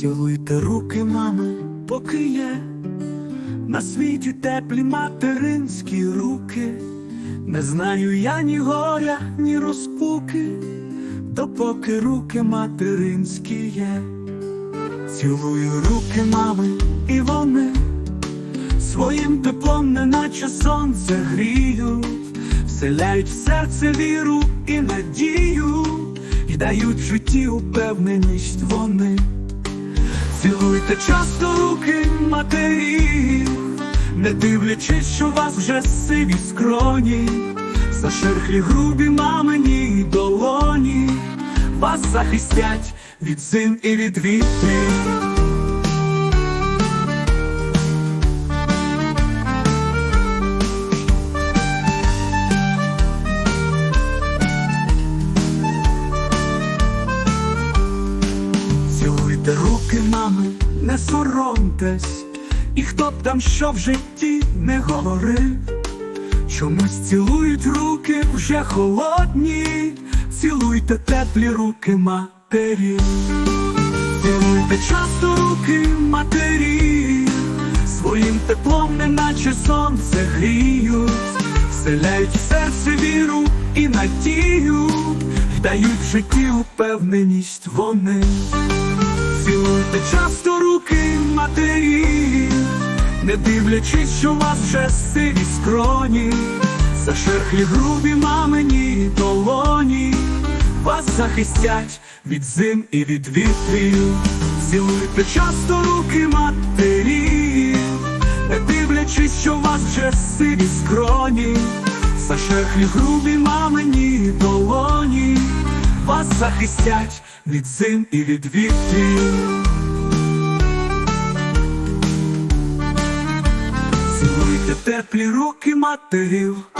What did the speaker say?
Цілуйте руки, мами, поки є. На світі теплі материнські руки. Не знаю я ні горя, ні розпуки, допоки руки материнські є. Цілую руки мами, і вони своїм теплом, неначе сонце гріють, вселяють в серце віру і надію, і дають в житті упевненість вони. Цілуйте часто руки матерів, не дивлячись, що вас вже сиві скроні, зашерхлі грубі мамині долоні, вас захистять від зим і від вітрів. Руки, не соромтесь, і хто б там що в житті не говорив, чомусь цілують руки вже холодні, цілуйте теплі руки матері, цілуйте часто руки матері, своїм теплом, неначе сонце гріють, вселяють в серце віру і надію, дають в житті упевненість вони. Часто руки матері, не дивлячись, що у вас вже сиві скроні, зашерхлі грубі мамині долоні, вас захистять від зим і від вітрів. Цілуйте часто руки матері, не дивлячись, що у вас вже сиві скроні, зашерхлі грубі мамині долоні, вас захистять від зим і від вітрів. Теплі руки матерів.